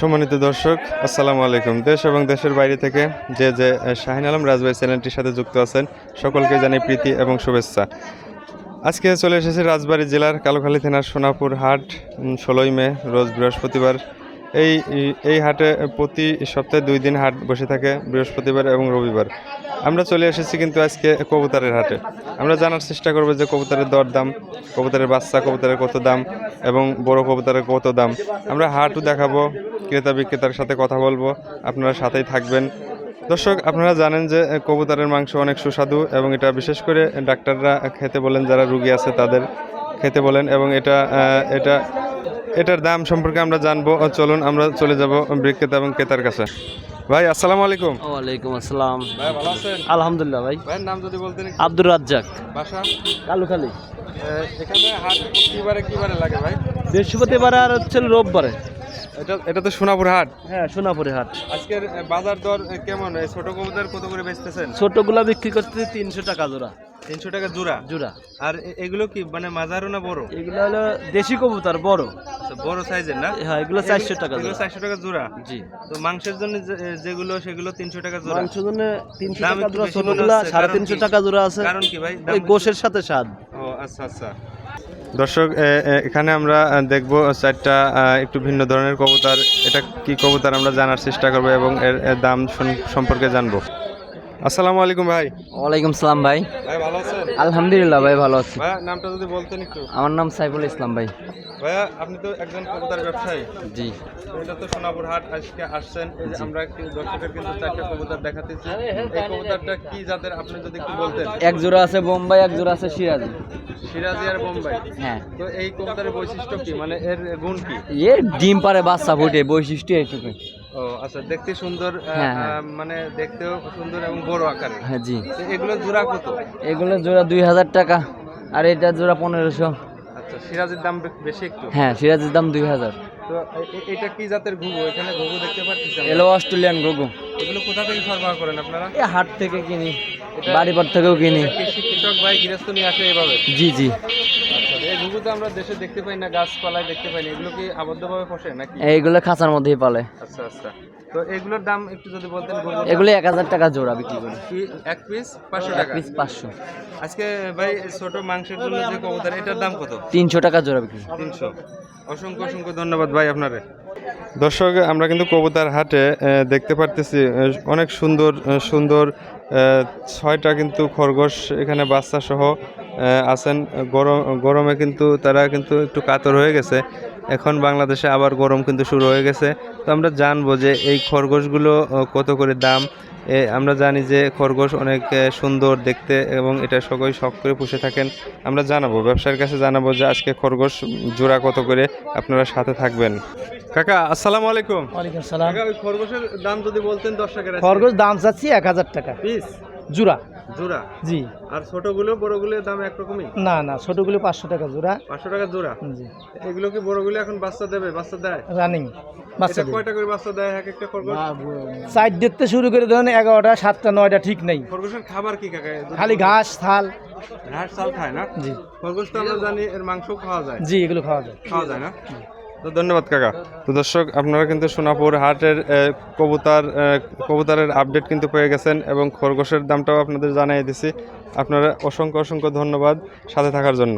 সম্মানিত দর্শক, আসসালামু আলাইকুম। দেশ এবং দেশের বাইরে থেকে যে যে শাহিন আলম রাজবাই চ্যানেলটির সাথে যুক্ত আছেন, সকলকে জানাই প্রীতি এবং শুভেচ্ছা। আজকে চলে এসেছি রাজবাড়ী জেলার কালোখালী থানার সোনাপুর হাট ষোলোই মে, রোজ বৃহস্পতিবার। এই এই হাটে প্রতি সপ্তাহে দুই দিন হাট বসে থাকে, বৃহস্পতিবার এবং রবিবার। আমরা চলে এসেছি কিন্তু আজকে কবুতরের হাটে। আমরা জানার চেষ্টা করব যে কবুতরের দর দাম কবুতরের বাচ্চা, কবুতরের কত দাম এবং বড় কবুতরের কত দাম। আমরা হাটও দেখাবো, ক্রেতা বিক্রেতার সাথে কথা বলব, আপনারা সাথেই থাকবেন। দর্শক, আপনারা জানেন যে কবুতরের মাংস অনেক সুস্বাদু এবং এটা বিশেষ করে ডাক্তাররা খেতে বলেন, যারা রুগী আছে তাদের খেতে বলেন এবং এটা এটা, এটার দাম সম্পর্কে আমরা জানব। চলুন, আমরা চলে যাব বিক্রেতা এবং ক্রেতার কাছে। ভাই আসসালামু আলাইকুম। ওয়ালাইকুম আসসালাম। ভাই ভালো আছেন? আলহামদুলিল্লাহ ভাই। ভাইয়ের নাম যদি বলতেন। আব্দুর রাজ্জাক। বাসা? কালুখালী। আহ, এখানে হাট কিবারে কিবারে লাগে ভাই? বৃহস্পতিবার আর হচ্ছে রোববারে। এটা এটা তো সোনাপুর হাট। হ্যাঁ সোনাপুরের হাট। আজকের বাজার দর কেমন? এই ছোট কবুতর কত করে বেচতেছেন? ছোটগুলা বিক্রি করতে তিনশো টাকা জোড়া। তিনশো টাকা জোড়া? জোড়া। আর এগুলো কি মানে মাজারও না বড়? এগুলো হলো দেশি কবুতর বড়। আচ্ছা, বড় সাইজের না? হ্যাঁ এগুলো চারশো টাকা এগুলো চারশো টাকা জোড়া? জি। তো মাংসের জন্য যেগুলো সেগুলো তিনশো টাকা জোড়া? মাংসের জন্য তিনশো টাকা জোড়া ছোটগুলা সাড়ে তিনশো টাকা জোড়া আছে। কারণ কি ভাই? গোশের সাথে স্বাদ। ও আচ্ছা আচ্ছা। দর্শক এখানে আমরা দেখব চারটা একটু ভিন্ন ধরনের কবুতর। এটা কি কবুতর আমরা জানার চেষ্টা করব এবং এর দাম সম্পর্কে জানব। আসসালামু আলাইকুম ভাই। ওয়ালাইকুম সালাম ভাই। ভাই ভালো আছেন? আলহামদুলিল্লাহ ভাই ভালো আছি। ভাইয়া নামটা যদি বলতেন একটু। আমার নাম সাইফুল ইসলাম ভাই। ভাইয়া আপনি তো একজন কবুতর ব্যবসায়ী। জি। এটা তো সোনাপুর হাট আজকে আসছেন। এই যে আমরা একটু দর্শকের কিন্তু চারটা কবুতর দেখাতেছি। এই কবুতরটা কি জাতের আপনি যদি একটু বলতেন। এক জোড়া আছে বোম্বাই এক জোড়া আছে সিরাজি। সিরাজি আর বোম্বাই। হ্যাঁ। তো এই কবুতরের বৈশিষ্ট্য কি? মানে এর গুণ কি? এর ডিম পারে বাচ্চা ফুটে বৈশিষ্ট্য এইটুকু ও আচ্ছা দেখতে সুন্দর হ্যাঁ, হ্যাঁ। মানে দেখতেও সুন্দর এবং বড় আকারের হ্যাঁ জি। এগুলো জোড়া কত? এগুলো জোড়া দুই হাজার টাকা আর এটা জোড়া পনেরোশো। আচ্ছা সিরাজের দাম বেশি একটু? হ্যাঁ সিরাজের দাম দুই হাজার। তো এটা কি জাতের ঘুঘু? এখানে ঘুঘু দেখতে পাচ্ছি এলো অস্ট্রেলিয়ান গোগো এগুলো কোথা থেকে সরবরাহ করেন আপনারা? এ হাট থেকে কিনি বাড়িপার থেকেও কিনি। কৃষি কৃষক ভাই গৃহস্থ নিয়ে আসে এইভাবে জি জি। তো আমরা দেশে দেখতে পাই না গাছপালায় দেখতে পাই না। এগুলো কি আবদ্ধভাবে ফসে নাকি? এইগুলো খাঁচার মধ্যেই পালে। আচ্ছা আচ্ছা। তো এগুলোর দাম একটু যদি বলতেন এগুলো এক হাজার টাকা জোড়া বিক্রি করি। এক পিস পাঁচশো এক টাকা? পিস পাঁচশো। আজকে ভাই ছোট মাংসের জন্য যে কবুতর এটার দাম কত? তিনশো টাকা জোড়া বিক্রি। তিনশো। অসংখ্য অসংখ্য ধন্যবাদ ভাই আপনারে দর্শক আমরা কিন্তু কবুতার হাটে দেখতে পারতেছি অনেক সুন্দর সুন্দর ছয়টা কিন্তু খরগোশ এখানে বাচ্চা সহ আছেন। গরম গরমে কিন্তু তারা কিন্তু একটু কাতর হয়ে গেছে। এখন বাংলাদেশে আবার গরম কিন্তু শুরু হয়ে গেছে। তো আমরা জানব যে এই খরগোশগুলো কত করে দাম? এ, আমরা জানি যে খরগোশ অনেক সুন্দর দেখতে এবং এটা সকলেই শখ করে পুষে থাকেন। আমরা জানাব ব্যবসার কাছে জানাব যে আজকে খরগোশ জোড়া কত করে আপনারা সাথে থাকবেন। কাকা আসসালামু আলাইকুম। ওয়ালাইকুম সালাম। খরগোশের দাম যদি বলতেন দশ টাকার খরগোশ দাম চাচ্ছি এক হাজার টাকা। পিস? জোড়া। জোড়া? জি। আর ছোটগুলো বড়গুলোর দাম একরকমই? না না ছোটগুলো পাঁচশো টাকা জোড়া। পাঁচশো টাকা জোড়া? জি। এগুলো কি বড়গুলো এখন বাচ্চা দেবে বাচ্চা দেয়? রানিং এটা কয়টা করে বাচ্চা দেয় এক একটা খরগোশ? সাইড দেখতে শুরু করে ধরেন এগারোটা সাতটা নয়টা ঠিক নেই। খরগোশের খাবার কি কাকা? খালি ঘাস থাল। ঘাস চাল খায় না? জি। খরগোশ তো আমরা জানি এর মাংস খাওয়া যায়। জি এগুলো খাওয়া যায়। খাওয়া যায় না? তো ধন্যবাদ, কাকা। তো দর্শক, আপনারা কিন্তু সোনাপুর হাটের কবুতার কবুতারের আপডেট কিন্তু পেয়ে গেছেন এবং খরগোশের দামটাও আপনাদের জানিয়ে দিছি। আপনারা অসংখ্য অসংখ্য ধন্যবাদ। সাথে থাকার জন্য।